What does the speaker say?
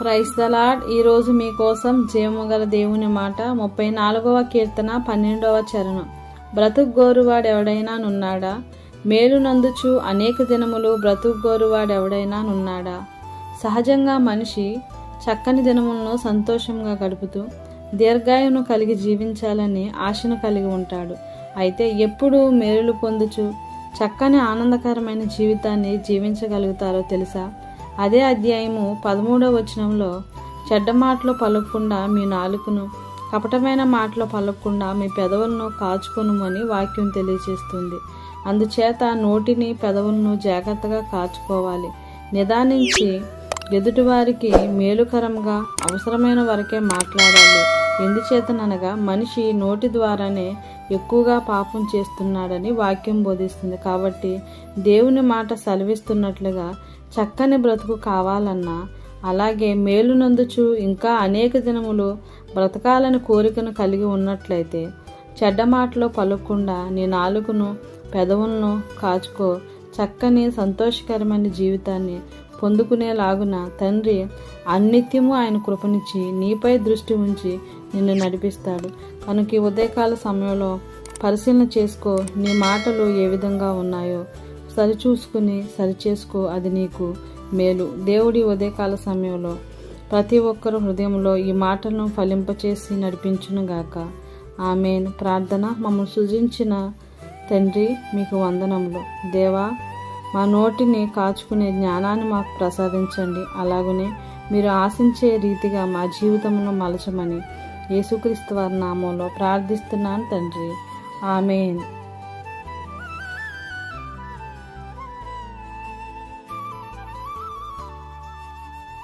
Price ఈరోజు మీకోసం జీవము గల దేవుని మాట. ముప్పై నాలుగవ కీర్తన పన్నెండవ చరణం. బ్రతుకుగోరువాడెవడైనా నున్నాడా మేలు నందుచు అనేక దినములు బ్రతుకుగోరువాడెవడైనా నున్నాడా? సహజంగా మనిషి చక్కని దినములను సంతోషంగా గడుపుతూ దీర్ఘాయును కలిగి జీవించాలని ఆశను కలిగి ఉంటాడు. అయితే ఎప్పుడు మేలులు పొందుచు చక్కని ఆనందకరమైన జీవితాన్ని జీవించగలుగుతారో తెలుసా? అదే అధ్యాయము పదమూడవ వచనంలో చెడ్డ మాటలు పలకకుండా మీ నాలుకను కపటమైన మాటలు పలకకుండా మీ పెదవులను కాచుకొనుమని వాక్యం తెలియజేస్తుంది. అందుచేత నోటిని పెదవులను జాగ్రత్తగా కాచుకోవాలి. నిదానించి ఎదుటివారికి మేలుకరంగా అవసరమైన వరకే మాట్లాడాలి. ఎందుచేతననగా మనిషి నోటి ద్వారానే ఎక్కువగా పాపం చేస్తున్నాడని వాక్యం బోధిస్తుంది. కాబట్టి దేవుని మాట సెలవిస్తున్నట్లుగా చక్కని బ్రతుకు కావాలన్నా అలాగే మేలునందుచు ఇంకా అనేక దినములు బ్రతకాలని కోరికను కలిగి ఉన్నట్లయితే చెడ్డ మాటలు పలుకుండా నీ నాలుగును పెదవులను కాచుకో. చక్కని సంతోషకరమైన జీవితాన్ని పొందుకునేలాగున తండ్రి అన్నిత్యము ఆయన కృపనిచ్చి నీపై దృష్టి ఉంచి నిన్ను నడిపిస్తాడు. కనుక ఉదయకాల సమయంలో పరిశీలన చేసుకో. నీ మాటలు ఏ విధంగా ఉన్నాయో సరిచూసుకుని సరిచేసుకో అది నీకు మేలు. దేవుడి ఉదయకాల సమయంలో ప్రతి ఒక్కరు హృదయంలో ఈ మాటలను ఫలింపచేసి నడిపించునుగాక ఆమెన్. ప్రార్థన మమ్మల్ని సృజించిన తండ్రి మీకు వందనములు. దేవా మా నోటిని కాచుకునే జ్ఞానాన్ని మాకు ప్రసాదించండి. అలాగనే మీరు ఆశించే రీతిగా మా జీవితంలో మలచమని యేసుక్రీస్తు వారి నామంలో ప్రార్థిస్తున్నాను తండ్రి. ఆమెన్.